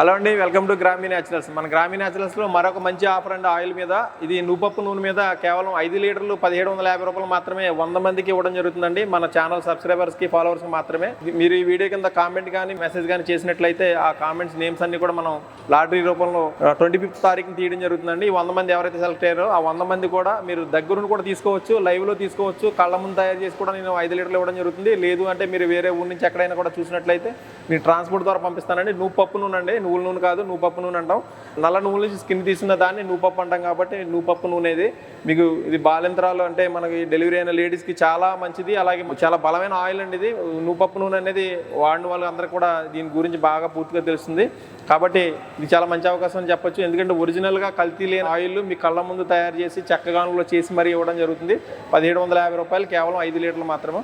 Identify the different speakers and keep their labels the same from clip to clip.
Speaker 1: Hello అండి welcome to Grammy naturals. మన గ్రామీ న్యాచురల్స్లో మరొక మంచి ఆఫర్ అండి ఆయిల్ మీద ఇది నూపప్పు నూనె మీద కేవలం ఐదు లీటర్లు పదిహేడు వందల యాభై రూపాయలు మాత్రమే వంద మందికి ఇవ్వడం జరుగుతుందండి. మన ఛానల్ సబ్స్క్రైబర్స్కి ఫాలోవర్స్కి మాత్రమే. మీరు ఈ వీడియో కింద కామెంట్ కానీ మెసేజ్ కానీ చేసినట్లయితే ఆ కామెంట్స్ నేమ్స్ అన్ని కూడా మనం లాటరీ రూపంలో ట్వంటీ ఫిఫ్త్ తారీఖున తీయడం జరుగుతుందండి. ఈ వంద మంది ఎవరైతే సెలెక్ట్ అయ్యారో ఆ వంద మంది కూడా మీరు దగ్గరుండి కూడా తీసుకోవచ్చు లైవ్లో తీసుకోవచ్చు. కళ్ళ ముందు తయారు చేసి కూడా నేను ఐదు లీటర్లు ఇవ్వడం జరుగుతుంది. లేదు అంటే మీరు వేరే ఊరి నుంచి ఎక్కడైనా కూడా చూసినట్లయితే నేను ట్రాన్స్పోర్ట్ ద్వారా పంపిస్తానండి. నువ్వు పప్పు నూనె అండి నువ్వుల నూనె కాదు నువ్వు పప్పు నూనె అంటాం నల్ల నువ్వుల నుంచి స్కిన్ తీసిన దాన్ని నువ్వు పప్పు అంటాం కాబట్టి నువ్వు పప్పు నూనె ఇది. మీకు ఇది బాలింతరాలు అంటే మనకి డెలివరీ అయిన లేడీస్కి చాలా మంచిది. అలాగే చాలా బలమైన ఆయిల్ అండి ఇది. నువ్వు పప్పు నూనె అనేది వాడిన వాళ్ళందరికీ కూడా దీని గురించి బాగా పూర్తిగా తెలుస్తుంది. కాబట్టి ఇది చాలా మంచి అవకాశం అని చెప్పొచ్చు. ఎందుకంటే ఒరిజినల్గా కల్తీ లేని ఆయిల్ మీ కళ్ళ ముందు తయారు చేసి చెక్కగానులో చేసి మరీ ఇవ్వడం జరుగుతుంది. పదిహేడు వందల యాభై రూపాయలు కేవలం ఐదు లీటర్లు మాత్రమే.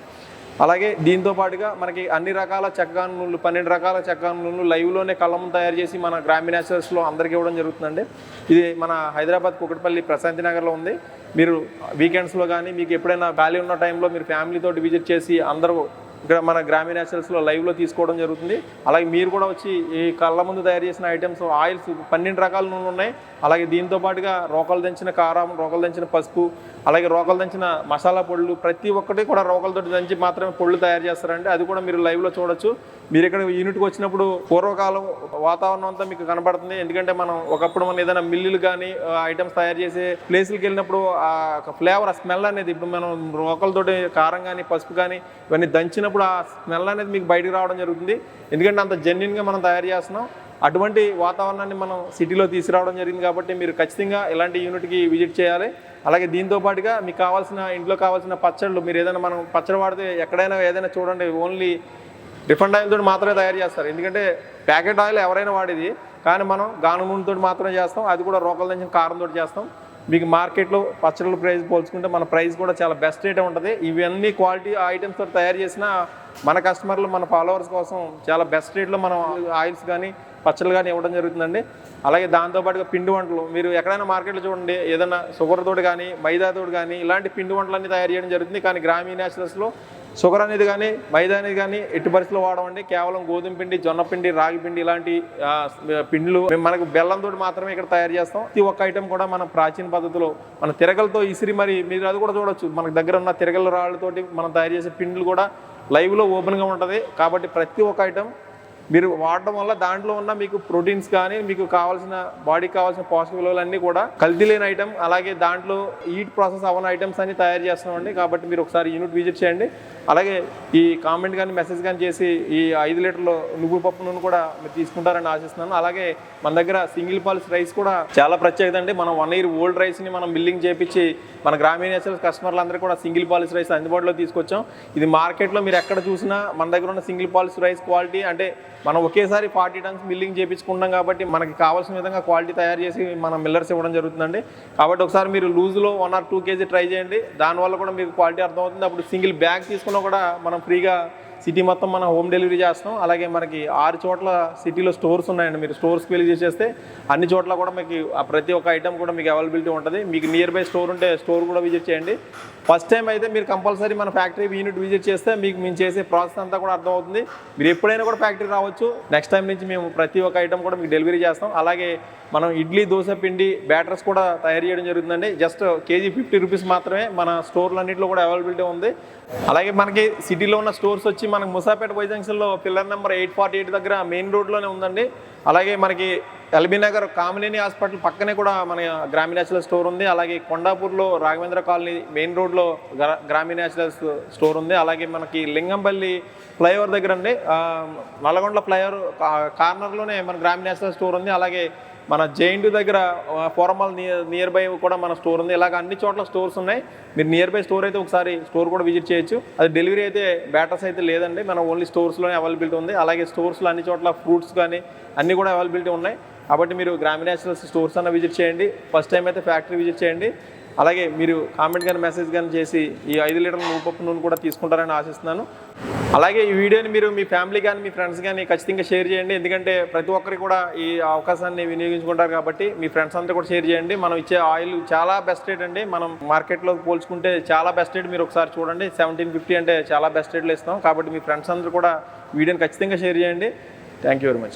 Speaker 1: అలాగే దీంతో పాటుగా మనకి అన్ని రకాల చెక్కగానులు నూనెలు పన్నెండు రకాల చెక్కగానులు నూనెలు లైవ్లోనే కళ్ళము తయారు చేసి మన గ్రామీణ న్యాచురల్స్లో అందరికీ ఇవ్వడం జరుగుతుందండి. ఇది మన హైదరాబాద్ కుకట్పల్లి ప్రశాంతి నగర్లో ఉంది. మీరు వీకెండ్స్లో కానీ మీకు ఎప్పుడైనా ఖాళీ ఉన్న టైంలో మీరు ఫ్యామిలీతో విజిట్ చేసి అందరూ ఇక్కడ మన గ్రామీణ న్యాచురల్స్లో లైవ్లో తీసుకోవడం జరుగుతుంది. అలాగే మీరు కూడా వచ్చి ఈ కళ్ళ ముందు తయారు చేసిన ఐటమ్స్ ఆయిల్స్ పన్నెండు రకాల నూనెలు ఉన్నాయి. అలాగే దీంతో పాటుగా రోకలు దంచిన కారం రోకలు దంచిన పసుపు అలాగే రోకలు దంచిన మసాలా పొడులు ప్రతి ఒక్కటి కూడా రోకలతో దంచి మాత్రమే పొడులు తయారు చేస్తారండి. అది కూడా మీరు లైవ్లో చూడొచ్చు. మీరు ఇక్కడ యూనిట్కి వచ్చినప్పుడు పూర్వకాలం వాతావరణం అంతా మీకు కనబడుతుంది. ఎందుకంటే మనం ఒకప్పుడు మనం ఏదైనా మిల్లులు కానీ ఐటమ్స్ తయారు చేసే ప్లేసులకి వెళ్ళినప్పుడు ఆ ఫ్లేవర్ ఆ స్మెల్ అనేది ఇప్పుడు మనం రోకలతోటి కారం కానీ పసుపు కానీ ఇవన్నీ దంచినప్పుడు ఆ స్మెల్ అనేది మీకు బయటకు రావడం జరుగుతుంది. ఎందుకంటే అంత జెన్యున్గా మనం తయారు చేస్తున్నాం. అటువంటి వాతావరణాన్ని మనం సిటీలో తీసుకురావడం జరిగింది కాబట్టి మీరు ఖచ్చితంగా ఇలాంటి యూనిట్కి విజిట్ చేయాలి. అలాగే దీంతో పాటుగా మీకు కావాల్సిన ఇంట్లో కావాల్సిన పచ్చళ్ళు మీరు ఏదైనా మనం పచ్చడి వాడితే ఎక్కడైనా ఏదైనా చూడండి ఓన్లీ రిఫండ్ ఆయిల్ తోటి మాత్రమే తయారు చేస్తారు. ఎందుకంటే ప్యాకెట్ ఆయిల్ ఎవరైనా వాడేది. కానీ మనం గాను మాత్రమే చేస్తాం. అది కూడా రోకల్ దంచిన కారంతో చేస్తాం. మీకు మార్కెట్లో పచ్చళ్ళ ప్రైస్ పోల్చుకుంటే మన ప్రైస్ కూడా చాలా బెస్ట్ రేటే ఉంటుంది. ఇవన్నీ క్వాలిటీ ఐటమ్స్ తోటి తయారు చేసిన మన కస్టమర్లు మన ఫాలోవర్స్ కోసం చాలా బెస్ట్ రేట్లో మనం ఆయిల్స్ కానీ పచ్చళ్ళు కానీ ఇవ్వడం జరుగుతుందండి. అలాగే దాంతోపాటుగా పిండి వంటలు. మీరు ఎక్కడైనా మార్కెట్లో చూడండి ఏదైనా షుగర్ తోడు కానీ మైదాతోడు కానీ ఇలాంటి పిండి వంటలన్నీ తయారు చేయడం జరుగుతుంది. కానీ గ్రామీణ నేషనల్స్లో షుగర్ అనేది కానీ మైదా అనేది కానీ ఎట్టి పరిస్థితుల్లో వాడమండి కేవలం గోధుమ పిండి జొన్న పిండి రాగి పిండి ఇలాంటి పిండ్లు పిండిలు మేము మనకు బెల్లంతో మాత్రమే ఇక్కడ తయారు చేస్తాం. ప్రతి ఒక్క ఐటెం కూడా మన ప్రాచీన పద్ధతిలో మన తిరగలతో ఇసిరి మరి మీరు అది కూడా చూడొచ్చు. మనకు దగ్గర ఉన్న తిరగల రాళ్ళతోటి మనం తయారు చేసే పిండిలు కూడా లైవ్లో ఓపెన్గా ఉంటుంది. కాబట్టి ప్రతి ఒక్క ఐటెం మీరు వాడడం వల్ల దాంట్లో ఉన్న మీకు ప్రోటీన్స్ కానీ మీకు కావాల్సిన బాడీకి కావాల్సిన పోషక విలువలు అన్నీ కూడా కల్తీ లేని ఐటమ్ అలాగే దాంట్లో ఈట్ ప్రాసెస్ అవన్న ఐటమ్స్ అన్ని తయారు చేస్తున్నామండి. కాబట్టి మీరు ఒకసారి యూనిట్ విజిట్ చేయండి. అలాగే ఈ కామెంట్ కానీ మెసేజ్ కానీ చేసి ఈ ఐదు లీటర్లు నువ్వు పప్పు నూనె కూడా మీరు తీసుకుంటారని ఆశిస్తున్నాను. అలాగే మన దగ్గర సింగిల్ పాల్స్ రైస్ కూడా చాలా ప్రత్యేకత అండి. మనం వన్ ఇయర్ ఓల్డ్ రైస్ని మనం బిల్లింగ్ చేపించి మన గ్రామీణ కస్టమర్లందరూ కూడా సింగిల్ పాలిస్ రైస్ అందుబాటులో తీసుకొచ్చాం. ఇది మార్కెట్లో మీరు ఎక్కడ చూసినా మన దగ్గర ఉన్న సింగిల్ పాలిస్ రైస్ క్వాలిటీ అంటే మనం ఒకేసారి ఫార్టీ టన్స్ మిల్లింగ్ చేయించుకుంటాం కాబట్టి మనకి కావాల్సిన విధంగా క్వాలిటీ తయారు చేసి మనం మిల్లర్స్ ఇవ్వడం జరుగుతుందండి. కాబట్టి ఒకసారి మీరు లూజ్లో one or two KG try చేయండి. దానివల్ల కూడా మీకు క్వాలిటీ అర్థమవుతుంది. అప్పుడు సింగిల్ బ్యాగ్ తీసుకున్నా కూడా మనం ఫ్రీగా సిటీ మొత్తం మనం హోమ్ డెలివరీ చేస్తున్నాం. అలాగే మనకి ఆరు చోట్ల సిటీలో స్టోర్స్ ఉన్నాయండి. మీరు స్టోర్స్కి వెళ్ళి చేసేస్తే అన్ని చోట్ల కూడా మీకు ఆ ప్రతి ఒక్క ఐటమ్ కూడా మీకు అవైలబిలిటీ ఉంటుంది. మీకు నియర్ బై స్టోర్ ఉంటే స్టోర్ కూడా విజిట్ చేయండి. ఫస్ట్ టైం అయితే మీరు కంపల్సరీ మన ఫ్యాక్టరీ యూనిట్ విజిట్ చేస్తే మీకు మేము చేసే ప్రాసెస్ అంతా కూడా అర్థమవుతుంది. మీరు ఎప్పుడైనా కూడా ఫ్యాక్టరీ రావచ్చు. నెక్స్ట్ టైం నుంచి మేము ప్రతి ఒక్క ఐటమ్ కూడా మీకు డెలివరీ చేస్తాం. అలాగే మనం ఇడ్లీ దోశ పిండి బ్యాటర్స్ కూడా తయారు చేయడం జరుగుతుందండి. జస్ట్ కేజీ ఫిఫ్టీ రూపీస్ మాత్రమే మన స్టోర్లన్నింటిలో కూడా అవైలబిలిటీ ఉంది. అలాగే మనకి సిటీలో ఉన్న స్టోర్స్ వచ్చి మనకు ముసాపేట వై జంక్షన్లో pillar number eight forty eight దగ్గర మెయిన్ రోడ్లోనే ఉందండి. అలాగే మనకి ఎల్బీ నగర్ కామినేని హాస్పిటల్ పక్కనే కూడా మన గ్రామీణ న్యాచురల్ స్టోర్ ఉంది. అలాగే కొండాపూర్లో రాఘవేంద్ర కాలనీ మెయిన్ రోడ్లో గ్రా- గ్రామీణ స్టోర్ ఉంది. అలాగే మనకి లింగంపల్లి ఫ్లైఓవర్ దగ్గర అండి. నల్గొండ ఫ్లైఓవర్ కార్నర్లోనే మన గ్రామీణ న్యాచురల్ స్టోర్ ఉంది. అలాగే మన జైంట్ దగ్గర ఫోరమాల్ నియర్ నియర్ బై కూడా మన స్టోర్ ఉంది. ఇలాగ అన్ని చోట్ల స్టోర్స్ ఉన్నాయి. మీరు నియర్ బై స్టోర్ అయితే ఒకసారి స్టోర్ కూడా విజిట్ చేయొచ్చు. అది డెలివరీ అయితే బ్యాటర్స్ అయితే లేదండి. మనం ఓన్లీ స్టోర్స్లోనే అవైలబిలిటీ ఉంది. అలాగే స్టోర్స్లో అన్ని చోట్ల ఫ్రూట్స్ కానీ అన్నీ కూడా అవైలబిలిటీ ఉన్నాయి. కాబట్టి మీరు గ్రామీణ స్టోర్స్ అన్న విజిట్ చేయండి. ఫస్ట్ టైం అయితే ఫ్యాక్టరీ విజిట్ చేయండి. అలాగే మీరు కామెంట్ కానీ మెసేజ్ కానీ చేసి ఈ ఐదు లీటర్ల నువ్వు నూనె కూడా తీసుకుంటారని ఆశిస్తున్నాను. అలాగే ఈ వీడియోని మీరు మీ ఫ్యామిలీ కానీ మీ ఫ్రెండ్స్ కానీ ఖచ్చితంగా షేర్ చేయండి. ఎందుకంటే ప్రతి ఒక్కరికి కూడా ఈ అవకాశాన్ని వినియోగించుకుంటారు కాబట్టి మీ ఫ్రెండ్స్ అంతా కూడా షేర్ చేయండి. మనం ఇచ్చే ఆయిల్ చాలా బెస్ట్ రేట్ అండి. మనం మార్కెట్లో పోల్చుకుంటే చాలా బెస్ట్ రేట్ మీరు ఒకసారి చూడండి. సెవెంటీన్ ఫిఫ్టీ అంటే చాలా బెస్ట్ రేట్లు ఇస్తాం కాబట్టి మీ ఫ్రెండ్స్ అందరూ కూడా వీడియోని ఖచ్చితంగా షేర్ చేయండి. Thank you very much